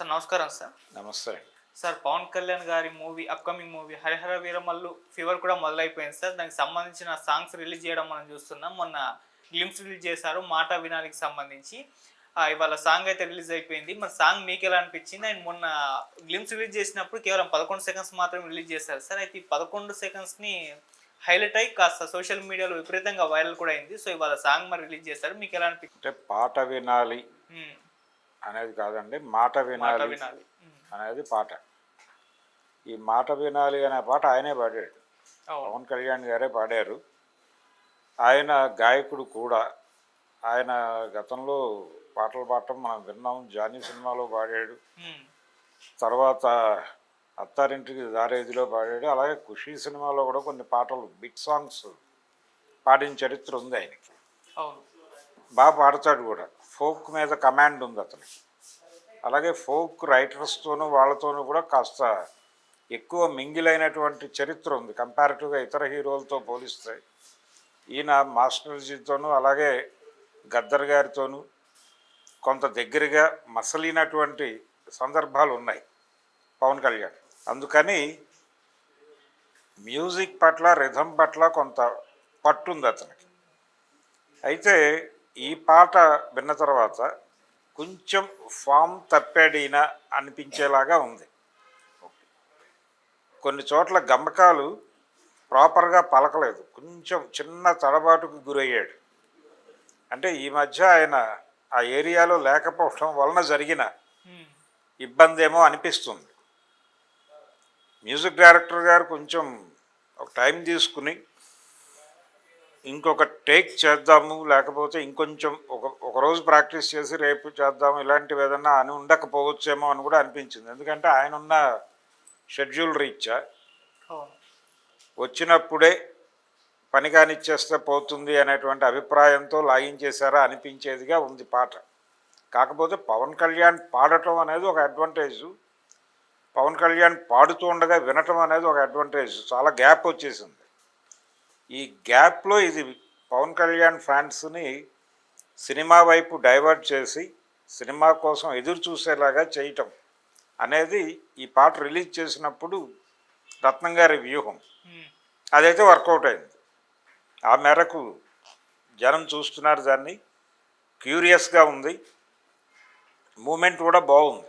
Sir నమస్కారం sir. నమస్తే. Sir Pawan Kalyan గారి movie upcoming movie Harihara Veeramallu fever కూడా మొదలైపోయింది సార్. దానికి సంబంధించిన సాంగ్స్ రిలీజ్ చేయడం మనం చూస్తున్నాం. మొన్న గ్లిమ్స్ రిలీజ్ చేశారు మాట వినాలికి సంబంధించి. ఇవాళ సాంగ్ అయితే రిలీజ్ అయిపోయింది. మరి సాంగ్ మీకు ఎలా అనిపించింది? అండ్ మొన్న గ్లిమ్స్ రిలీజ్ చేసినప్పుడు కేవలం పదకొండు సెకండ్స్ మాత్రమే రిలీజ్ చేశారు సార్. అయితే ఈ పదకొండు సెకండ్స్ని హైలైట్ అయ్యి కాస్త సోషల్ మీడియాలో విపరీతంగా వైరల్ కూడా అయింది. సో ఇవాళ సాంగ్ మరి రిలీజ్ చేశారు. మీకు ఎలా అనిపించింది అంటే పాట వినాలి అనేది కాదండి మాట వినాలి అనేది పాట. ఈ మాట వినాలి అనే పాట ఆయనే పాడాడు. పవన్ కళ్యాణ్ గారే పాడారు. ఆయన గాయకుడు కూడా. ఆయన గతంలో పాటలు పాడటం మనం విన్నాం జానీ సినిమాలో పాడాడు. తర్వాత అత్తారింటికి దారేదిలో పాడాడు. అలాగే ఖుషీ సినిమాలో కూడా కొన్ని పాటలు బిగ్ సాంగ్స్ పాడిన చరిత్ర ఉంది ఆయనకి. బాగా పాడతాడు కూడా. ఫోక్ మీద కమాండ్ ఉంది అతనికి. అలాగే ఫోక్ రైటర్స్తోనూ వాళ్ళతోనూ కూడా కాస్త ఎక్కువ మింగిలైనటువంటి చరిత్ర ఉంది. కంపారిటివ్గా ఇతర హీరోలతో పోలిస్తే ఈయన మాస్టర్జీతోనూ అలాగే గద్దర్ గారితోనూ కొంత దగ్గరగా మసలినటువంటి సందర్భాలు ఉన్నాయి పవన్ కళ్యాణ్. అందుకని మ్యూజిక్ పట్ల రిథం పట్ల కొంత పట్టుంది అతనికి అయితే ఈ పాట విన్న తర్వాత కొంచెం ఫామ్ తప్పాడినా అనిపించేలాగా ఉంది. కొన్ని చోట్ల గమ్మకాలు ప్రాపర్గా పలకలేదు. కొంచెం చిన్న తడబాటుకు గురయ్యాడు. అంటే ఈ మధ్య ఆయన ఆ ఏరియాలో లేకపోవడం వలన జరిగిన ఇబ్బంది ఏమో అనిపిస్తుంది. మ్యూజిక్ డైరెక్టర్ గారు కొంచెం ఒక టైం తీసుకుని ఇంకొక టేక్ చేద్దాము లేకపోతే ఇంకొంచెం ఒక ఒక రోజు ప్రాక్టీస్ చేసి రేపు చేద్దాము ఇలాంటివి ఏదన్నా అని ఉండకపోవచ్చేమో అని కూడా అనిపించింది. ఎందుకంటే ఆయన ఉన్న షెడ్యూల్ రీత్యా వచ్చినప్పుడే పని కానిచ్చేస్తే పోతుంది అనేటువంటి అభిప్రాయంతో లాగించేశారా అనిపించేదిగా ఉంది పాట. కాకపోతే పవన్ కళ్యాణ్ పాడటం అనేది ఒక అడ్వాంటేజ్ పవన్ కళ్యాణ్ పాడుతూ ఉండగా వినటం అనేది ఒక అడ్వాంటేజ్ చాలా గ్యాప్ వచ్చేసింది. ఈ గ్యాప్లో ఇది పవన్ కళ్యాణ్ ఫ్యాన్స్ని సినిమా వైపు డైవర్ట్ చేసి సినిమా కోసం ఎదురు చూసేలాగా చేయటం అనేది ఈ పాట రిలీజ్ చేసినప్పుడు రత్నం గారి వ్యూహం. అదైతే వర్కౌట్ అయింది. ఆ మేరకు జనం చూస్తున్నారు దాన్ని. క్యూరియస్గా ఉంది. మూమెంట్ కూడా బాగుంది.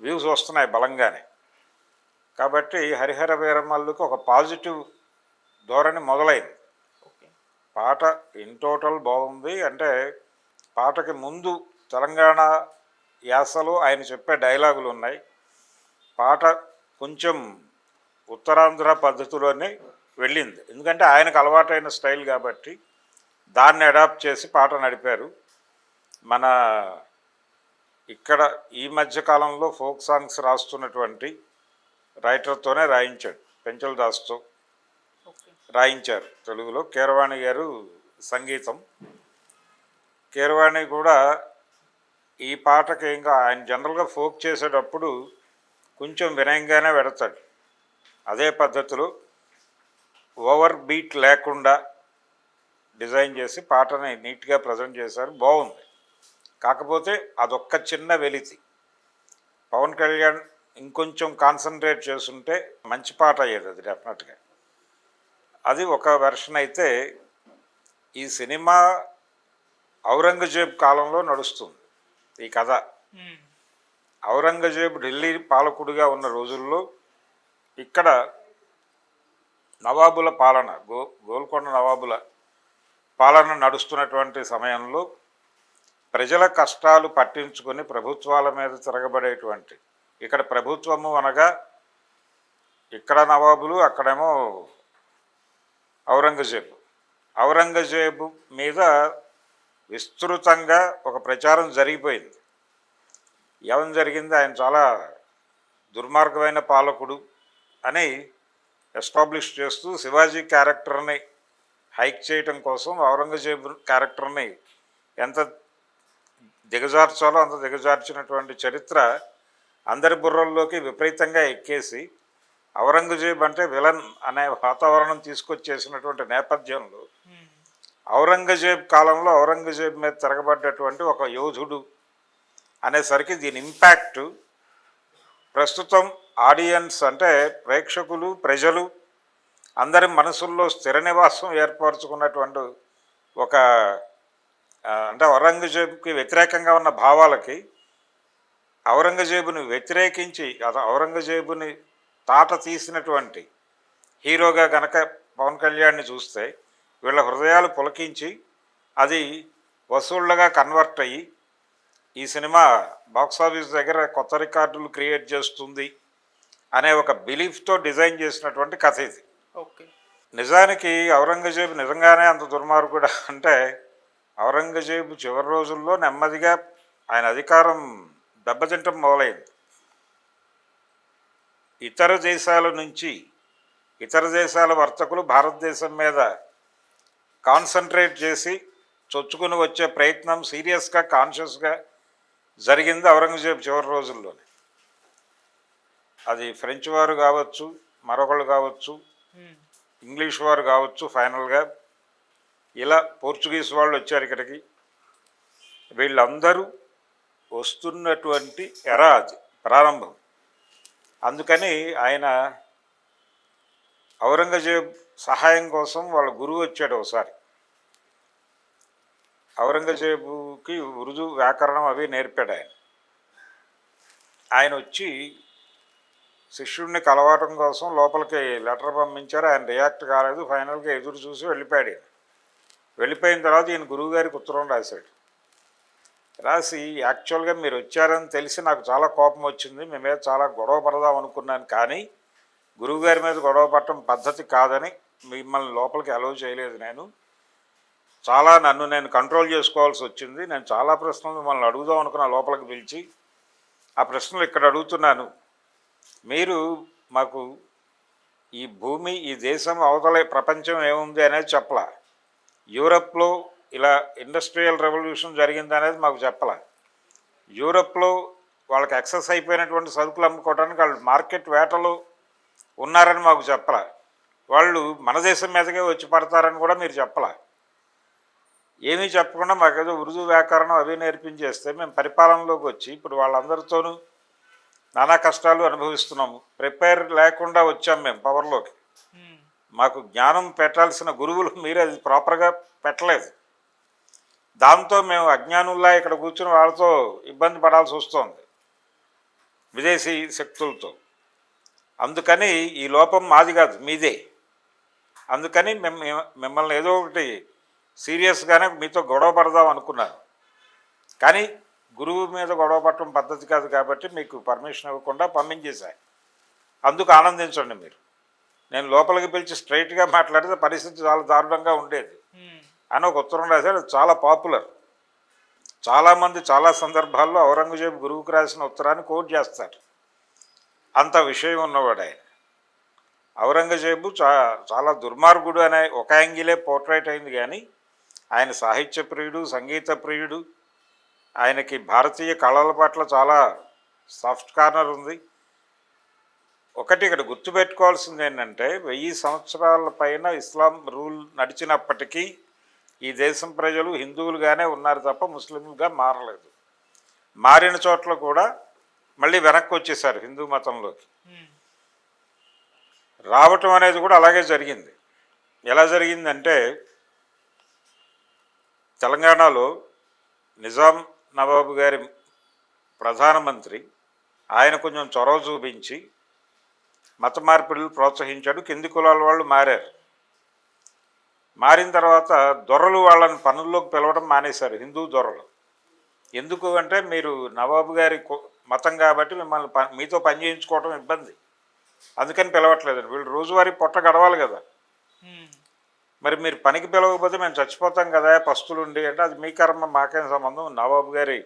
వ్యూస్ వస్తున్నాయి బలంగానే. కాబట్టి హరిహర వీరమల్లుకు ఒక పాజిటివ్ ధోరణి మొదలైంది. పాట ఇన్ టోటల్ బాగుంది అంటే పాటకి ముందు తెలంగాణ యాసలో ఆయన చెప్పే డైలాగులు ఉన్నాయి. పాట కొంచెం ఉత్తరాంధ్ర పద్ధతిలోనే వెళ్ళింది. ఎందుకంటే ఆయనకు అలవాటైన స్టైల్ కాబట్టి దాన్ని అడాప్ట్ చేసి పాట నడిపారు. మన ఇక్కడ ఈ మధ్య కాలంలో ఫోక్ సాంగ్స్ రాస్తున్నటువంటి రైటర్తోనే రాయించాడు పెంచల్ దాస్తో రాయించారు. తెలుగులో కీరవాణి గారు సంగీతం. కీరవాణి కూడా ఈ పాటకి ఇంకా ఆయన జనరల్గా ఫోక్ చేసేటప్పుడు కొంచెం వినయంగానే పెడతాడు. అదే పద్ధతిలో ఓవర్ బీట్ లేకుండా డిజైన్ చేసి పాటని నీట్గా ప్రజెంట్ చేశారు. బాగుంది. కాకపోతే అదొక్క చిన్న వెలితి. పవన్ కళ్యాణ్ ఇంకొంచెం కాన్సన్ట్రేట్ చేస్తుంటే మంచి పాట అయ్యేది అది డెఫినెట్గా. అది ఒక వెర్షన్ అయితే ఈ సినిమా ఔరంగజేబ్ కాలంలో నడుస్తుంది. ఈ కథ. ఔరంగజేబ్ ఢిల్లీ పాలకుడిగా ఉన్న రోజుల్లో ఇక్కడ నవాబుల పాలన గో గోల్కొండ నవాబుల పాలన నడుస్తున్నటువంటి సమయంలో ప్రజల కష్టాలు పట్టించుకొని ప్రభుత్వాల మీద తిరగబడేటువంటి ఇక్కడ ప్రభుత్వము అనగా ఇక్కడ నవాబులు అక్కడేమో ఔరంగజేబు. ఔరంగజేబు మీద విస్తృతంగా ఒక ప్రచారం జరిగిపోయింది. ఏమని జరిగింది? ఆయన చాలా దుర్మార్గమైన పాలకుడు అని ఎస్టాబ్లిష్ చేస్తూ శివాజీ క్యారెక్టర్ని హైక్ చేయటం కోసం ఔరంగజేబు క్యారెక్టర్ని ఎంత దిగజార్చాలో అంత దిగజార్చినటువంటి చరిత్ర అందరి బుర్రల్లోకి విపరీతంగా ఎక్కేసి ఔరంగజేబ్ అంటే విలన్ అనే వాతావరణం తీసుకొచ్చేసినటువంటి నేపథ్యంలో ఔరంగజేబ్ కాలంలో ఔరంగజేబ్ మీద తిరగబడ్డటువంటి ఒక యోధుడు అనేసరికి దీని ఇంపాక్ట్ ప్రస్తుతం ఆడియన్స్ అంటే ప్రేక్షకులు ప్రజలు అందరి మనసుల్లో స్థిర నివాసం ఏర్పరచుకున్నటువంటి ఒక అంటే ఔరంగజేబుకి వ్యతిరేకంగా ఉన్న భావాలకి ఔరంగజేబుని వ్యతిరేకించి అత- ఔరంగజేబుని తాట తీసినటువంటి హీరోగా గనక పవన్ కళ్యాణ్ని చూస్తే వీళ్ళ హృదయాలు పులకించి అది వసూళ్ళగా కన్వర్ట్ అయ్యి ఈ సినిమా బాక్సాఫీస్ దగ్గర కొత్త రికార్డులు క్రియేట్ చేస్తుంది అనే ఒక బిలీఫ్తో డిజైన్ చేసినటువంటి కథ ఇది. ఓకే. నిజానికి ఔరంగజేబు నిజంగానే అంత దుర్మార్గుడు అంటే ఔరంగజేబు చివరి రోజుల్లో నెమ్మదిగా ఆయన అధికారం దెబ్బతింటం మొదలైంది. ఇతర దేశాల నుంచి ఇతర దేశాల వర్తకులు భారతదేశం మీద కాన్సన్ట్రేట్ చేసి చొచ్చుకుని వచ్చే ప్రయత్నం సీరియస్గా కాన్షియస్గా జరిగింది ఔరంగజేబు చివరి రోజుల్లోనే. అది ఫ్రెంచ్ వారు కావచ్చు మరొకళ్ళు కావచ్చు ఉమ్, ఇంగ్లీష్ వారు కావచ్చు ఫైనల్గా ఇలా పోర్చుగీస్ వాళ్ళు వచ్చారు ఇక్కడికి. వీళ్ళందరూ వస్తున్నటువంటి ఎర అది ప్రారంభం. అందుకని ఆయన ఔరంగజేబ్ సహాయం కోసం వాళ్ళ గురువు వచ్చాడు ఒకసారి. ఔరంగజేబుకి ఉరుదు వ్యాకరణం అవి నేర్పాడు ఆయన. ఆయన వచ్చి శిష్యుడిని కలవటం కోసం లోపలికి లెటర్ పంపించారు. ఆయన రియాక్ట్ కాలేదు. ఫైనల్గా ఎదురు చూసి వెళ్ళిపోయాడు వెళ్ళిపోయిన తర్వాత ఈయన గురువుగారికి ఉత్తరం రాశాడు. రాసి యాక్చువల్గా మీరు వచ్చారని తెలిసి నాకు చాలా కోపం వచ్చింది. మీ మీద చాలా గొడవ పడదాం అనుకున్నాను కానీ గురువుగారి మీద గొడవ పడటం పద్ధతి కాదని మిమ్మల్ని లోపలికి అలౌ చేయలేదు నేను. చాలా నన్ను నేను కంట్రోల్ చేసుకోవాల్సి వచ్చింది. నేను చాలా ప్రశ్నలు మిమ్మల్ని అడుగుదాం అనుకున్న లోపలికి పిలిచి. ఆ ప్రశ్నలు ఇక్కడ అడుగుతున్నాను. మీరు మాకు ఈ భూమి ఈ దేశం అవతల ప్రపంచం ఏముంది అనేది చెప్పలా. యూరప్లో ఇలా ఇండస్ట్రియల్ రెవల్యూషన్ జరిగింది అనేది మాకు చెప్పలా. యూరప్లో వాళ్ళకి ఎక్సెస్ అయిపోయినటువంటి సరుకులు అమ్ముకోవడానికి వాళ్ళు మార్కెట్ వేటలో ఉన్నారని మాకు చెప్పలా. వాళ్ళు మన దేశం మీదకే వచ్చి పడతారని కూడా మీరు చెప్పలా. ఏమీ చెప్పకుండా మాకేదో ఉరుదు వ్యాకరణం అవి నేర్పించేస్తే మేము పరిపాలనలోకి వచ్చి ఇప్పుడు వాళ్ళందరితోనూ నానా కష్టాలు అనుభవిస్తున్నాము. ప్రిపేర్ లేకుండా వచ్చాం మేము పవర్లోకి మాకు జ్ఞానం పెట్టాల్సిన గురువులు మీరు అది ప్రాపర్గా పెట్టలేదు. దాంతో మేము అజ్ఞానుల్లా ఇక్కడ కూర్చుని వాళ్ళతో ఇబ్బంది పడాల్సి వస్తుంది. విదేశీ శక్తులతో. అందుకని ఈ లోపం మాది కాదు మీదే. అందుకని మిమ్మల్ని ఏదో ఒకటి సీరియస్గానే మీతో గొడవ పడదాం అనుకున్నాను. కానీ గురువు మీద గొడవ పట్టడం పద్ధతి కాదు కాబట్టి మీకు పర్మిషన్ ఇవ్వకుండా పంపించేశాయి అందుకు ఆనందించండి మీరు. నేను లోపలికి పిలిచి స్ట్రైట్గా మాట్లాడితే పరిస్థితి చాలా దారుణంగా ఉండేది. అని ఒక ఉత్తరం రాశాడు. చాలా పాపులర్. చాలామంది చాలా సందర్భాల్లో ఔరంగజేబు గురువుకు రాసిన ఉత్తరాన్ని కోట్ చేస్తారు. అంత విషయం ఉన్నవాడు ఆయన. ఔరంగజేబు చా చాలా దుర్మార్గుడు అనే ఒక యాంగిలే పోర్ట్రేట్ అయింది కానీ ఆయన సాహిత్య ప్రియుడు సంగీత ప్రియుడు ఆయనకి భారతీయ కళల పట్ల చాలా సాఫ్ట్ కార్నర్ ఉంది. ఒకటి ఇక్కడ గుర్తుపెట్టుకోవాల్సింది ఏంటంటే వెయ్యి సంవత్సరాల పైన ఇస్లాం రూల్ నడిచినప్పటికీ ఈ దేశం ప్రజలు హిందువులుగానే ఉన్నారు తప్ప ముస్లింలుగా మారలేదు. మారిన చోట్ల కూడా మళ్ళీ వెనక్కి వచ్చేసారు హిందూ మతంలోకి. రావటం అనేది కూడా అలాగే జరిగింది. ఎలా జరిగిందంటే తెలంగాణలో నిజాం నవాబు గారి ప్రధానమంత్రి ఆయన కొంచెం చొరవ చూపించి మత మార్పిడులు ప్రోత్సహించాడు. కింది కులాల వాళ్ళు మారారు. మారిన తర్వాత దొరలు వాళ్ళని పనుల్లోకి పిలవడం మానేశారు హిందూ దొరలు. ఎందుకు అంటే మీరు నవాబు గారి మతం కాబట్టి మిమ్మల్ని ప మీతో పని చేయించుకోవడం ఇబ్బంది. అందుకని పిలవట్లేదండి. వీళ్ళు రోజువారీ పొట్ట గడవాలి కదా. మరి మీరు పనికి పిలవకపోతే మేము చచ్చిపోతాం కదా పస్తులుండి అంటే అది మీ కర్మ మాకేం సంబంధం? నవాబు గారి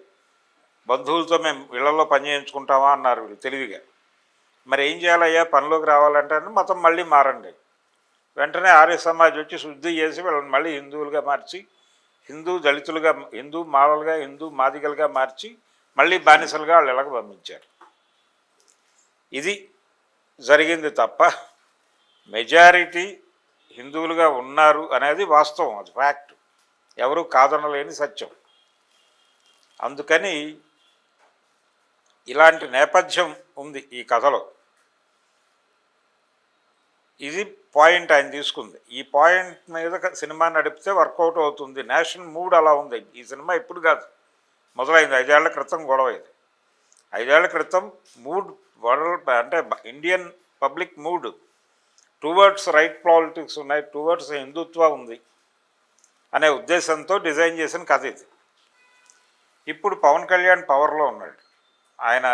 బంధువులతో మేము ఇళ్ళలో పని చేయించుకుంటామా అన్నారు వీళ్ళు తెలివిగా. మరి ఏం చేయాలయ్యా? పనిలోకి రావాలంటే మొత్తం మళ్ళీ మారండి. వెంటనే ఆర్య సమాజ్ వచ్చి శుద్ధి చేసి వాళ్ళని మళ్ళీ హిందువులుగా మార్చి హిందూ దళితులుగా హిందూ మాలలుగా హిందూ మాదిగలుగా మార్చి మళ్ళీ బానిసలుగా వాళ్ళు ఇళ్ళకి పంపించారు. ఇది జరిగింది తప్ప మెజారిటీ హిందువులుగా ఉన్నారు అనేది వాస్తవం అది ఫ్యాక్ట్. ఎవరు కాదనలేని సత్యం. అందుకని ఇలాంటి నేపథ్యం ఉంది ఈ కథలో. ఇది పాయింట్ ఆయన తీసుకుంది. ఈ పాయింట్ మీద సినిమా నడిపితే వర్కౌట్ అవుతుంది. నేషనల్ మూడ్ అలా ఉంది. ఈ సినిమా ఇప్పుడు కాదు. మొదలైంది. ఐదేళ్ళ క్రితం గొడవ ఇది ఐదేళ్ళ క్రితం మూడ్ వరల్డ్ అంటే Indian public mood. Towards right politics ఉన్నాయి. టువర్డ్స్ హిందుత్వ ఉంది అనే ఉద్దేశంతో డిజైన్ చేసిన కథ ఇది. ఇప్పుడు పవన్ కళ్యాణ్ పవర్లో ఉన్నాడు. ఆయన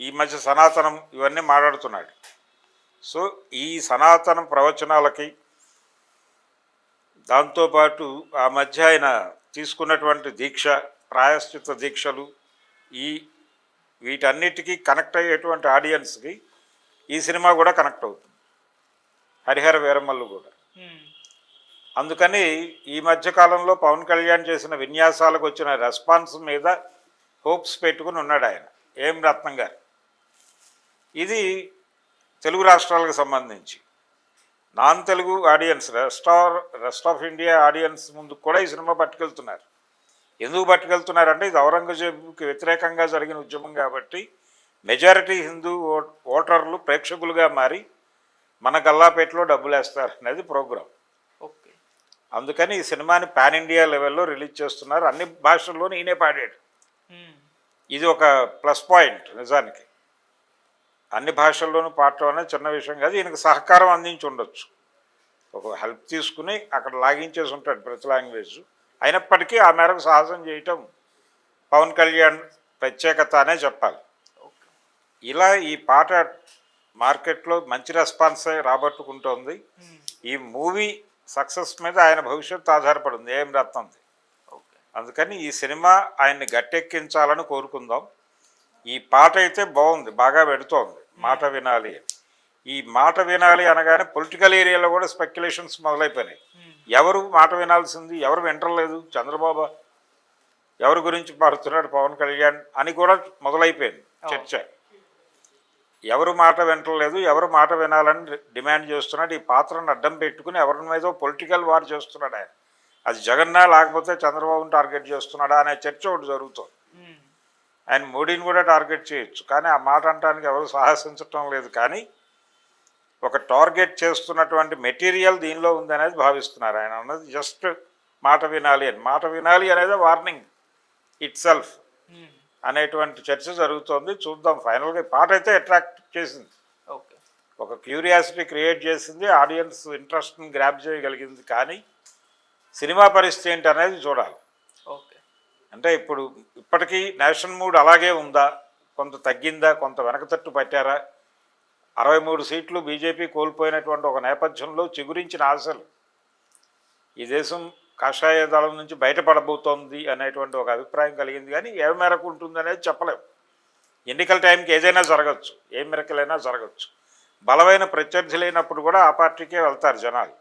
ఈ మధ్య సనాతనం ఇవన్నీ మాట్లాడుతున్నాడు. సో ఈ సనాతన ప్రవచనాలకి దాంతోపాటు ఆ మధ్య ఆయన తీసుకున్నటువంటి దీక్ష ప్రాయశ్చిత దీక్షలు ఈ వీటన్నిటికీ కనెక్ట్ అయ్యేటువంటి ఆడియన్స్కి ఈ సినిమా కూడా కనెక్ట్ అవుతుంది. హరిహర వీరమల్లు కూడా. అందుకని ఈ మధ్య కాలంలో పవన్ కళ్యాణ్ చేసిన విన్యాసాలకు వచ్చిన రెస్పాన్స్ మీద హోప్స్ పెట్టుకుని ఉన్నాడు ఆయన ఏం రత్నం గారు. ఇది తెలుగు రాష్ట్రాలకు సంబంధించి. Non Telugu audience rest or rest of India audience ముందు కూడా ఈ సినిమా పట్టుకెళ్తున్నారు. ఎందుకు పట్టుకెళ్తున్నారంటే ఇది ఔరంగజేబుకి వ్యతిరేకంగా జరిగిన ఉద్యమం కాబట్టి మెజారిటీ హిందూ ఓటర్లు ప్రేక్షకులుగా మారి మన గల్లాపేటలో డబ్బులు వేస్తారు అనేది ప్రోగ్రాం. ఓకే. అందుకని ఈ సినిమాని పాన్ ఇండియా లెవెల్లో రిలీజ్ చేస్తున్నారు. అన్ని భాషల్లోనూ ఈయనే పాడాడు. ఇది ఒక ప్లస్ పాయింట్ నిజానికి. అన్ని భాషల్లోనూ పాటలోనే చిన్న విషయం కాదు ఈయనకు సహకారం అందించి ఉండొచ్చు ఒక హెల్ప్ తీసుకుని అక్కడ లాగించేసి ఉంటాడు ప్రతి లాంగ్వేజ్ అయినప్పటికీ ఆ మేరకు సాహసం చేయటం పవన్ కళ్యాణ్ ప్రత్యేకత అనే చెప్పాలి. ఇలా ఈ పాట మార్కెట్లో మంచి రెస్పాన్స్ రాబట్టుకుంటోంది. ఈ మూవీ సక్సెస్ మీద ఆయన భవిష్యత్తు ఆధారపడింది ఏం రత్నంది అందుకని ఈ సినిమా ఆయన్ని గట్టెక్కించాలని కోరుకుందాం. ఈ పాట అయితే బాగుంది బాగా పెడుతోంది. మాట వినాలి. ఈ మాట వినాలి అనగానే పొలిటికల్ ఏరియాలో కూడా స్పెక్యులేషన్స్ మొదలైపోయినాయి. ఉమ్, ఎవరు మాట వినాల్సింది? ఎవరు వింటలేదు చంద్రబాబు ఎవరి గురించి పాడుతున్నాడు పవన్ కళ్యాణ్ అని కూడా మొదలైపోయింది చర్చ. ఎవరు మాట వింటలేదు ఎవరు మాట వినాలని డిమాండ్ చేస్తున్నాడు? ఈ పాత్రను అడ్డం పెట్టుకుని ఎవరి మీద పొలిటికల్ వార్ చేస్తున్నాడు ఆయన? అది జగన్నా లేకపోతే చంద్రబాబుని టార్గెట్ చేస్తున్నాడా అనే చర్చ ఒకటి జరుగుతుంది. ఆయన మోడీని కూడా టార్గెట్ చేయొచ్చు. కానీ ఆ మాట అనడానికి ఎవరు సాహసించటం లేదు. కానీ ఒక టార్గెట్ చేస్తున్నటువంటి మెటీరియల్ దీనిలో ఉందనేది భావిస్తున్నారు. ఆయన అన్నది జస్ట్ మాట వినాలి అని. మాట వినాలి అనేది వార్నింగ్ ఇట్ సెల్ఫ్ ఉమ్, అనేటువంటి చర్చ జరుగుతోంది. చూద్దాం. ఫైనల్గా ఈ పాట అయితే అట్రాక్ట్ చేసింది. ఓకే. ఒక క్యూరియాసిటీ క్రియేట్ చేసింది. ఆడియన్స్ ఇంట్రెస్ట్ని గ్రాప్ చేయగలిగింది. కానీ సినిమా పరిస్థితి ఏంటి అనేది చూడాలి. అంటే ఇప్పుడు ఇప్పటికీ నేషనల్ మూడ్ అలాగే ఉందా? కొంత తగ్గిందా? కొంత వెనకతట్టు పట్టారా? అరవై మూడు సీట్లు బీజేపీ కోల్పోయినటువంటి ఒక నేపథ్యంలో చిగురించిన ఆశలు ఈ దేశం కాషాయ దళం నుంచి బయటపడబోతోంది అనేటువంటి ఒక అభిప్రాయం కలిగింది. కానీ ఏ మేరకు ఉంటుంది అనేది చెప్పలేము ఎన్నికల టైంకి ఏదైనా జరగచ్చు. ఏ మెరకలైనా జరగచ్చు. బలమైన ప్రత్యర్థి లేనప్పుడు కూడా ఆ పార్టీకే వెళ్తారు జనాలు.